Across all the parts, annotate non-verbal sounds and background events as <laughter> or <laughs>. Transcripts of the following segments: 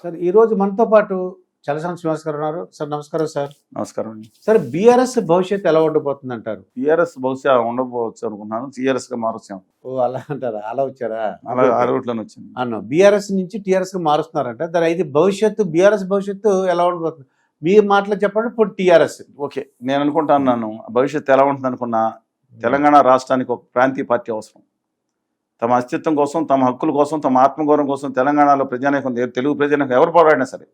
Sir ఈ రోజు మనతో పాటు చలసాని శ్రీనివాస్ గారు ఉన్నారు. సార్ నమస్కారం సార్. నమస్కారం అండి. సార్ బీఆర్ఎస్ భవిష్యత్తు ఎలా ఉండబోతుంది అంటారు టీఆర్ఎస్ బహుశా ఉండకపోవచ్చు అనుకున్నాను టీఆర్ఎస్గా మారుస్తాం. ఓ అలా అంటారా? అలా వచ్చారా? అలా ఆ వచ్చింది అన్న బీఆర్ఎస్ నుంచి టీఆర్ఎస్కి మారుస్తున్నారంట. దాని అయితే భవిష్యత్తు బీఆర్ఎస్ భవిష్యత్తు ఎలా ఉండబోతుంది? మీ మాటలు చెప్పండి ఇప్పుడు టీఆర్ఎస్. ఓకే నేను అనుకుంటాను భవిష్యత్తు ఎలా ఉంటుంది అనుకున్నా తెలంగాణ రాష్ట్రానికి ఒక ప్రాంతీయ పార్టీ అవసరం. తమ అస్తిత్వం కోసం తమ హక్కుల కోసం తమ ఆత్మగౌరవం కోసం తెలంగాణలో ప్రజానీకం తెలుగు ప్రజానీకం ఎవరు పోరాడినా సరే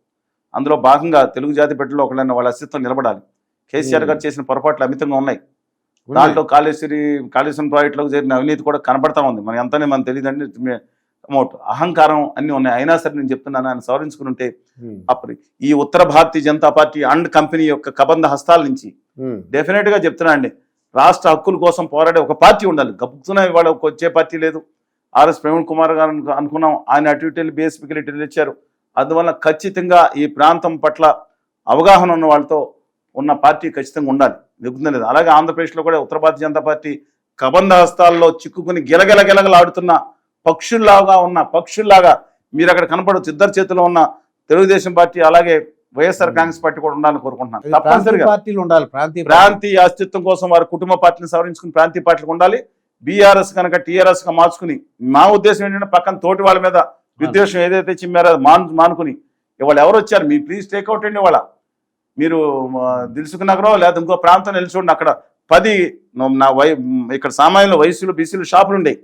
అందులో భాగంగా తెలుగు జాతి బిడ్డలో ఒకళ్ళైనా వాళ్ళ అస్తిత్వం నిలబడాలి. కేసీఆర్ గారు చేసిన పొరపాట్లు అమితంగా ఉన్నాయి. దాంట్లో కాళేశ్వరి కాళేశ్వరం ప్రాజెక్టులకు జరిగిన అవినీతి కూడా కనబడతా ఉంది. మన ఎంతనే మనకు తెలియదండి. అమౌంట్ అహంకారం అన్ని ఉన్నాయి. అయినా సరే నేను చెప్తున్నాను ఆయన సవరించుకుని ఉంటే అప్పుడు ఈ ఉత్తర Bharatiya Janata party and company యొక్క కబంధ హస్తాల నుంచి డెఫినెట్గా చెప్తున్నా అండి రాష్ట్ర హక్కుల కోసం పోరాడే ఒక పార్టీ ఉండాలి. ఇవాళ ఒక వచ్చే పార్టీ లేదు. ఆర్ఎస్ ప్రవీణ్ కుమార్ గారు అనుకు- అనుకున్నాం. ఆయన అటు ఇటు వెళ్ళి బీఎస్పీకి ఇటు ఇచ్చారు. అందువల్ల ఖచ్చితంగా ఈ ప్రాంతం పట్ల అవగాహన ఉన్న వాళ్ళతో ఉన్న పార్టీ ఖచ్చితంగా ఉండాలి. దిగుతుంది లేదు? అలాగే ఆంధ్రప్రదేశ్లో కూడా ఉత్తర భారతీయ జనతా పార్టీ కబంధ హస్తాల్లో చిక్కుకుని గిలగిల గిలగలాడుతున్న పక్షుల్లాగా ఉన్న పక్షుల్లాగా మీరు అక్కడ కనపడవచ్చు. ఇద్దరు చేతిలో ఉన్న తెలుగుదేశం పార్టీ అలాగే వైఎస్ఆర్ కాంగ్రెస్ పార్టీ కూడా ఉండాలని కోరుకుంటున్నాను. తప్పనిసరిగా పార్టీలు ఉండాలి. ప్రాంతీయ. ప్రాంతీయ అస్తిత్వం కోసం వారి కుటుంబ పార్టీని సవరించుకుని ప్రాంతీయ పార్టీలకు ఉండాలి. బీఆర్ఎస్ కనుక టీఆర్ఎస్గా మార్చుకుని మా ఉద్దేశం ఏంటంటే పక్కన తోటి వాళ్ళ మీద విద్వేషం ఏదైతే చిమ్మారో మాను మానుకుని. ఇవాళ ఎవరు వచ్చారు? మీ ప్లీజ్ టేక్అవుట్ అండి ఇవాళ. మీరు దిల్సుకు నగరం లేదా ఇంకో ప్రాంతం నిలిచి అక్కడ పది నా వై ఇక్కడ సామాన్యుల వయసులు బీసీలు షాపులు ఉండేవి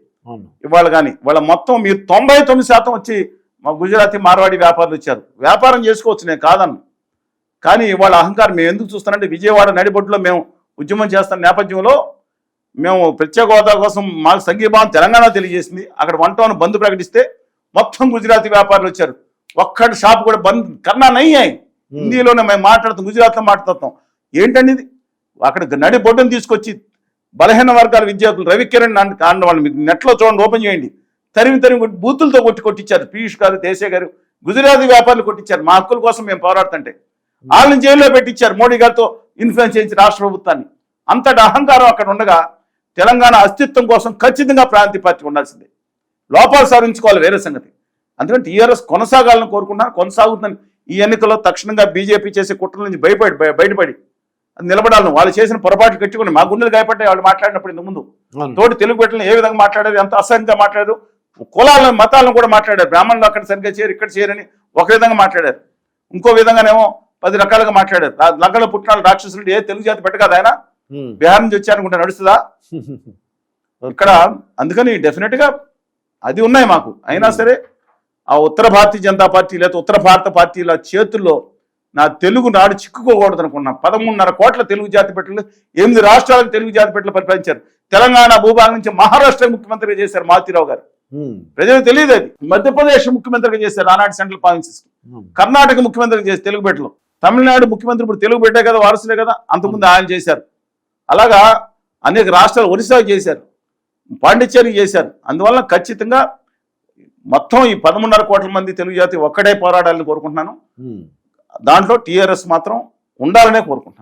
ఇవాళ కానీ ఇవాళ మొత్తం మీరు తొంభై తొమ్మిది శాతం వచ్చి మా గుజరాతీ మార్వాడి వ్యాపారులు ఇచ్చారు. వ్యాపారం చేసుకోవచ్చు నేను కాదన్ను. కానీ ఇవాళ అహంకారం మేము ఎందుకు చూస్తానంటే విజయవాడ నడిబొడ్డులో మేము ఉద్యమం చేస్తున్న నేపథ్యంలో మేము ప్రత్యేక హోదా కోసం మాకు సంఘీభావం తెలంగాణ తెలియజేసింది. అక్కడ వన్ టౌన్ బంద్ ప్రకటిస్తే మొత్తం గుజరాతీ వ్యాపారులు వచ్చారు. ఒక్కటి షాప్ కూడా బంద్ కన్నా నయ్యాయి. హిందీలోనే మేము మాట్లాడుతాం గుజరాత్లో మాట్లాడుతాం ఏంటండి ఇది అక్కడ నడి బొడ్డును తీసుకొచ్చి బలహీన వర్గాల విద్యార్థులు రవికిరణ్ అండ్ వాళ్ళు మీకు నెట్లో చూడండి ఓపెన్ చేయండి. తరిమి తరిమి కొట్టి బూతులతో కొట్టి కొట్టించారు పీయూష్ గారు దేశే గారు గుజరాతీ వ్యాపారులు కొట్టించారు మా హక్కుల కోసం మేము పోరాడుతుంటే వాళ్ళని జైల్లో పెట్టించారు మోడీ గారితో ఇన్ఫ్లుయెన్స్ చేయించి రాష్ట్ర ప్రభుత్వాన్ని. అంతటి అహంకారం అక్కడ ఉండగా తెలంగాణ అస్తిత్వం కోసం ఖచ్చితంగా ప్రాంతీయ పార్టీ ఉండాల్సిందే. లోపాలు సాధించుకోవాలి వేరే సంగతి. అందుకని టీఆర్ఎస్ కొనసాగాలని కోరుకుంటున్నాను కొనసాగుతుందని ఈ ఎన్నికల్లో తక్షణంగా బీజేపీ చేసే కుట్రల నుంచి భయపడి బయ- బయటపడి నిలబడాలను వాళ్ళు చేసిన పొరపాట్లు కట్టుకుని మా గుండెలు గాయపడ్డాయి వాళ్ళు మాట్లాడినప్పుడు ఇంత ముందు. అవును. తోటి తెలుగు బిడ్డలను ఏ విధంగా మాట్లాడారు? ఎంత అసహ్యంగా మాట్లాడారు? కులాలను మతాలను కూడా మాట్లాడారు. బ్రాహ్మణులు అక్కడ సరిగ్గా చేయరు ఇక్కడ చేయరని ఒక విధంగా మాట్లాడారు. ఇంకో విధంగానేమో పది రకాలుగా మాట్లాడారు. లగ్గల పుట్టినాలు రాక్షసులు ఏ తెలుగు జాతి పెట్ట కదా ఆయన. బీహార్ నుంచి వచ్చారనుకుంటే నడుస్తుందా? <laughs> ఇక్కడ అందుకని డెఫినెట్గా అది ఉన్నాయి మాకు. అయినా సరే ఆ ఉత్తర భారతీయ జనతా పార్టీ లేదా ఉత్తర భారత పార్టీల చేతుల్లో నా తెలుగు నాడు చిక్కుకోకూడదు అనుకున్నా. పదమూడున్నర కోట్ల తెలుగు జాతి పెట్టలు ఎనిమిది రాష్ట్రాలకు తెలుగు జాతి పెట్టలు పరిపాలించారు. తెలంగాణ భూభాగం నుంచి మహారాష్ట్ర ముఖ్యమంత్రిగా చేశారు మారుతీరావు గారు. ప్రజలకు తెలియదు అది. మధ్యప్రదేశ్ ముఖ్యమంత్రిగా చేశారు ఆనాటి సెంట్రల్ ఉమ్. కర్ణాటక ముఖ్యమంత్రి చేసి తెలుగు బిడ్డలు తమిళనాడు ముఖ్యమంత్రి ఇప్పుడు తెలుగు బిడ్డే కదా వారసులే కదా అంతకుముందు ఆయన చేశారు. అలాగా అనేక రాష్ట్రాలు ఒరిస్సా చేశారు పాండిచ్చేరి చేశారు. అందువల్ల ఖచ్చితంగా మొత్తం ఈ పదమూడున్నర కోట్ల మంది తెలుగు జాతి ఒక్కడే పోరాడాలని కోరుకుంటున్నాను. దాంట్లో టీఆర్ఎస్ మాత్రం ఉండాలనే కోరుకుంటున్నాను.